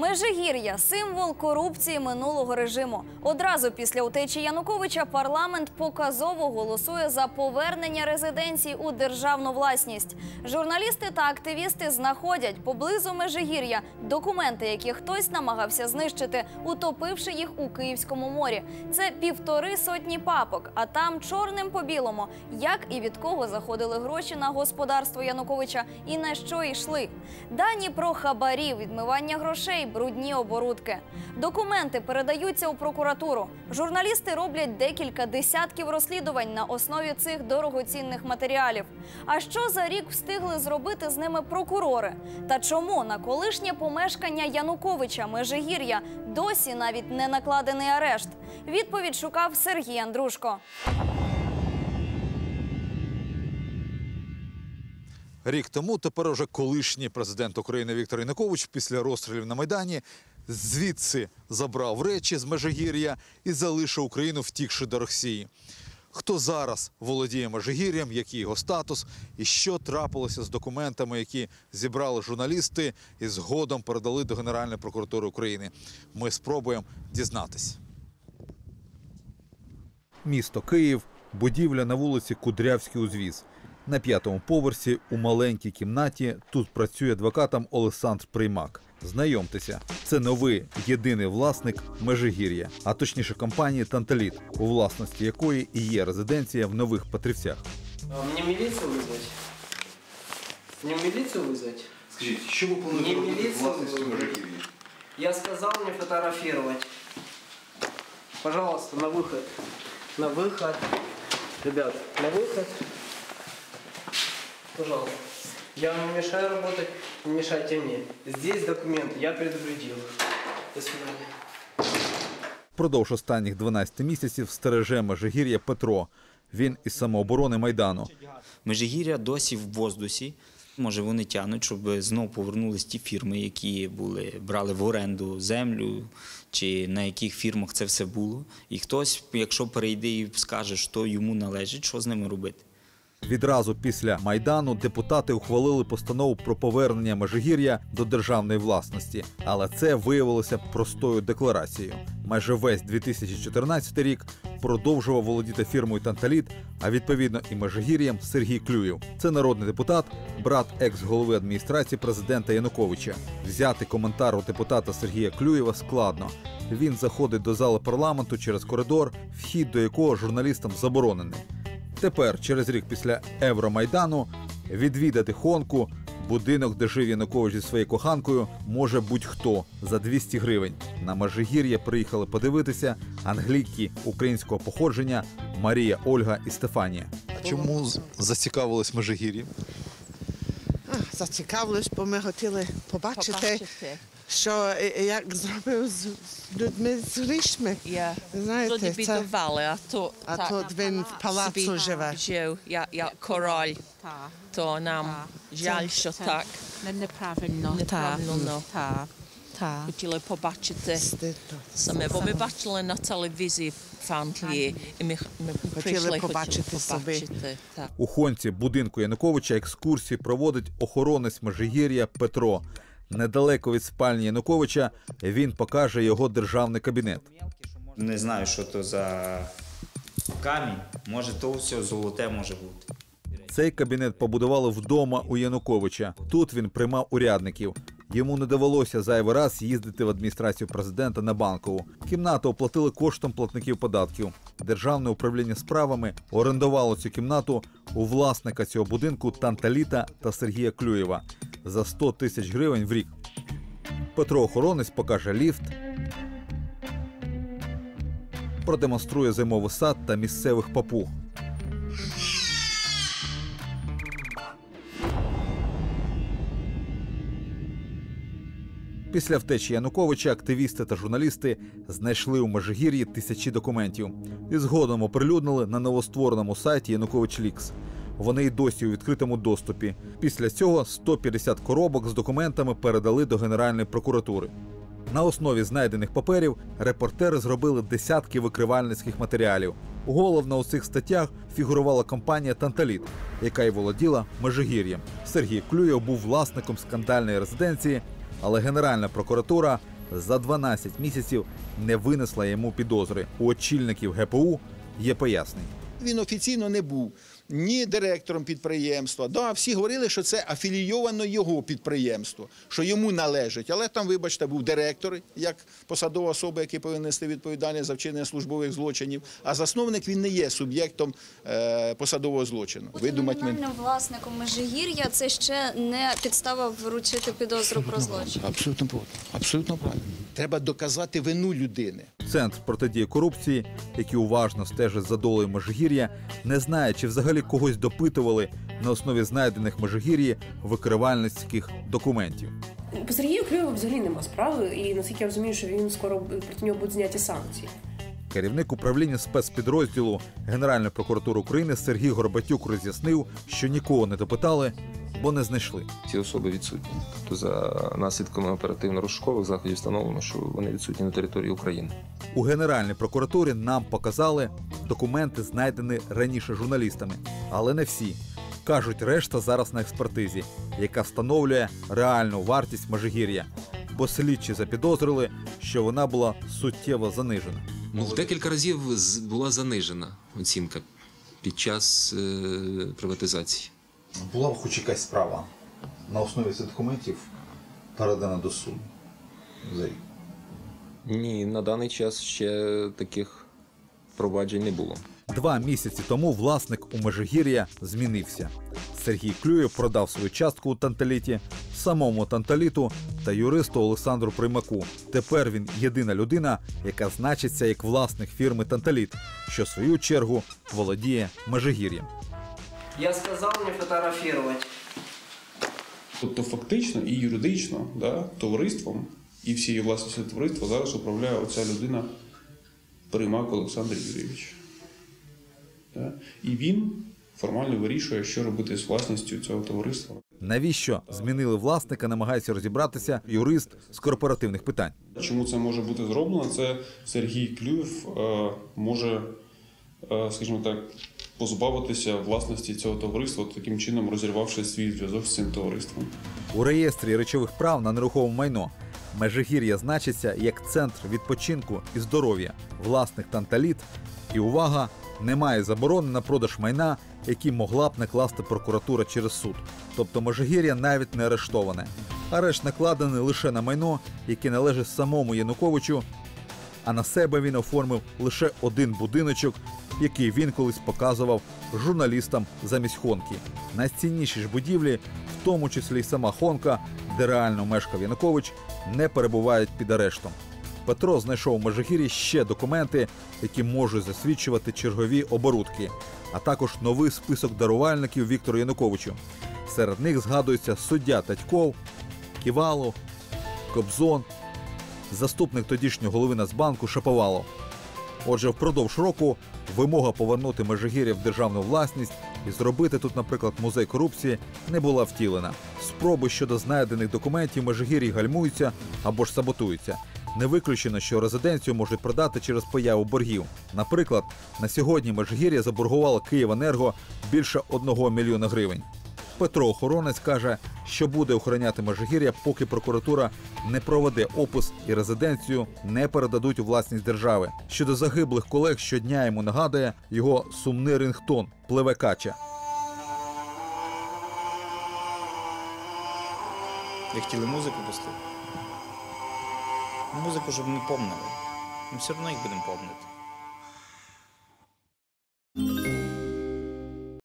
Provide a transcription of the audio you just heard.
Межигір'я символ корупції минулого режиму. Одразу після утечі Януковича парламент показово голосує за повернення резиденцій у державну власність. Журналісти та активісти знаходять поблизу Межигір'я документи, які хтось намагався знищити, утопивши їх у Київському морі. Це півтори сотні папок, а там чорним по білому, як і від кого заходили гроші на господарство Януковича і на що йшли. Дані про хабарі, відмивання грошей, брудні оборудки. Документи передаються у прокуратуру. Журналісти роблять декілька десятків розслідувань на основі цих дорогоцінних матеріалів. А що за рік встигли зробити з ними прокурори? Та чому на колишнє помешкання Януковича Межигір'я досі навіть не накладений арешт? Відповідь шукав Сергій Андрушко. Рік тому тепер уже колишній президент України Віктор Янукович після розстрілів на Майдані звідси забрав речі з Межигір'я і залишив Україну, втікши до Росії. Хто зараз володіє Межигір'ям, який його статус, і що трапилося з документами, які зібрали журналісти і згодом передали до Генеральної прокуратури України? Ми спробуємо дізнатись. Місто Київ, будівля на вулиці Кудрявський узвіз. На п'ятому поверсі у маленькій кімнаті тут працює адвокатом Олександр Приймак. Знайомтеся, це новий єдиний власник Межигір'я, а точніше компанії Танталіт, у власності якої і є резиденція в нових Петрівцях. А Мне милицию вызвать? Мне милицию вызвать? Скажіть, що ви Ні, плануєте робити з міліцію власністю вибрали. Межигір'я? Я сказал мне фотографировать. Пожалуйста, на выход. На выход. Ребят, на выход. Пожалуйста. Я вам не мешаю работать, не мешайте мне. Здесь документы, я предупредил. До свидания. Продовж останніх 12 місяців стереже Межигір'я Петро. Він із самооборони Майдану. Межигір'я досі в воздусі. Може, вони тягнуть, щоб знову повернулись ті фірми, які були, брали в оренду землю, чи на яких фірмах це все було. І хтось, якщо перейде і скаже, що йому належить, що з ними робити. Відразу після майдану депутати ухвалили постанову про повернення Межигір'я до державної власності, але це виявилося простою декларацією. Майже весь 2014 рік продовжував володіти фірмою Танталіт, а відповідно і Межигір'ям Сергій Клюєв. Це народний депутат, брат екс-голови адміністрації президента Януковича. Взяти коментар у депутата Сергія Клюєва складно. Він заходить до зали парламенту через коридор, вхід до якого журналістам заборонений. Тепер, через рік після Евромайдану, відвідати Хонку, будинок, де жив Янукович зі своєю коханкою, може будь-хто за 200 гривень. На Межигір'я приїхали подивитися англійки українського походження Марія, Ольга і Стефанія. А чому зацікавились Межигір'ям? Зацікавились, бо ми хотіли побачити, Побачити. Що е, як зробив з людьми з грішми. Я Знаєте, Люди це- бідували, а то А так тут він в палацу живе. жив, як, як король, Так, то нам Так. жаль, що це так. не- неправильно. Неправильно. Так, так. Хотіли побачити Стидно. саме, бо ми бачили на телевізії в Англії, і ми, ми прийшли побачити хотіли собі. побачити. Так. У Хонці будинку Януковича екскурсії проводить охоронець Межигір'я Петро. Недалеко від спальні Януковича він покаже його державний кабінет. Не знаю, що то за камінь. Може, то все золоте може бути. Цей кабінет побудували вдома у Януковича. Тут він приймав урядників. Йому не довелося зайвий раз їздити в адміністрацію президента на банкову. Кімнату оплатили коштом платників податків. Державне управління справами орендувало цю кімнату у власника цього будинку Танталіта та Сергія Клюєва за 100 тисяч гривень в рік. Петро Охоронець покаже ліфт, продемонструє зимовий сад та місцевих папуг. Після втечі Януковича активісти та журналісти знайшли у Межигір'ї тисячі документів і згодом оприлюднили на новоствореному сайті Янукович Лікс. Вони й досі у відкритому доступі. Після цього 150 коробок з документами передали до Генеральної прокуратури. На основі знайдених паперів репортери зробили десятки викривальницьких матеріалів. Головно у цих статтях фігурувала компанія Танталіт, яка й володіла Межигір'ям. Сергій Клюєв був власником скандальної резиденції, Але Генеральна прокуратура за 12 місяців не винесла йому підозри. У очільників ГПУ є пояснення. Він офіційно не був ні директором підприємства. Да, всі говорили, що це афілійовано його підприємство, що йому належить. Але там, вибачте, був директор як посадова особа, який повинен нести відповідальність за вчинення службових злочинів. А засновник він не є суб'єктом е, посадового злочину. Видумать мен- власником Межигір'я це ще не підстава вручити підозру про злочин. Абсолютно правильно. Абсолютно правильно. Треба доказати вину людини. Центр протидії корупції, який уважно стежить за долею Межигір'я, не знає, чи взагалі когось допитували на основі знайдених Межигір'ї викривальницьких документів. По Сергію Клюєву взагалі нема справи, і наскільки я розумію, що він скоро проти нього будуть зняті санкції. Керівник управління спецпідрозділу Генеральної прокуратури України Сергій Горбатюк роз'яснив, що нікого не допитали, бо не знайшли. Ці особи відсутні. Тобто за наслідками оперативно-розшукових заходів встановлено, що вони відсутні на території України. У Генеральній прокуратурі нам показали документи, знайдені раніше журналістами, але не всі. Кажуть, решта зараз на експертизі, яка встановлює реальну вартість Межигір'я, бо слідчі запідозрили, що вона була суттєво занижена. Ну, в декілька разів з- була занижена оцінка під час е, приватизації. Була б хоч якась справа на основі цих документів передана до суду. Ні, на даний час ще таких проваджень не було. Два місяці тому власник у Межигір'я змінився. Сергій Клюєв продав свою частку у Танталіті, самому Танталіту та юристу Олександру Примаку. Тепер він єдина людина, яка значиться як власник фірми Танталіт, що в свою чергу володіє Межигір'ям. Я сказал не фотографировать. Тобто фактично і юридично да, товариством і всією власністю товариства зараз управляє оця людина Примак Олександр Юрійович. Да? І він формально вирішує, що робити з власністю цього товариства. Навіщо змінили власника, намагається розібратися юрист з корпоративних питань. Чому це може бути зроблено? Це Сергій Клюєв е, може, скажімо так, позбавитися власності цього товариства, таким чином розірвавши свій зв'язок з цим товариством. У реєстрі речових прав на нерухоме майно Межигір'я значиться як центр відпочинку і здоров'я, власник Танталіт. І увага, немає заборони на продаж майна, які могла б накласти прокуратура через суд. Тобто Межигір'я навіть не арештоване. Арешт накладений лише на майно, яке належить самому Януковичу, а на себе він оформив лише один будиночок, який він колись показував журналістам замість Хонки. Найцінніші ж будівлі, в тому числі й сама Хонка, де реально мешкав Янукович, не перебувають під арештом. Петро знайшов у Межигір'ї ще документи, які можуть засвідчувати чергові оборудки, а також новий список дарувальників Віктору Януковичу. Серед них згадується суддя Татьков, Ківалов, Кобзон, заступник тодішнього голови Нацбанку Шаповалов. Отже, впродовж року вимога повернути Межигір'я в державну власність і зробити тут, наприклад, музей корупції не була втілена. Спроби щодо знайдених документів Межигір'ї гальмуються або ж саботуються. Не виключено, що резиденцію можуть продати через появу боргів. Наприклад, на сьогодні Межигір'я заборгувало Київенерго більше 1 мільйона гривень. Петро Охоронець каже, що буде охороняти Межигір'я, поки прокуратура не проведе опис і резиденцію не передадуть у власність держави. Щодо загиблих колег щодня йому нагадує його сумний рингтон пливе кача. Хотіли музику пустити? Музику, щоб не помнили. Ми все одно їх будемо помнити.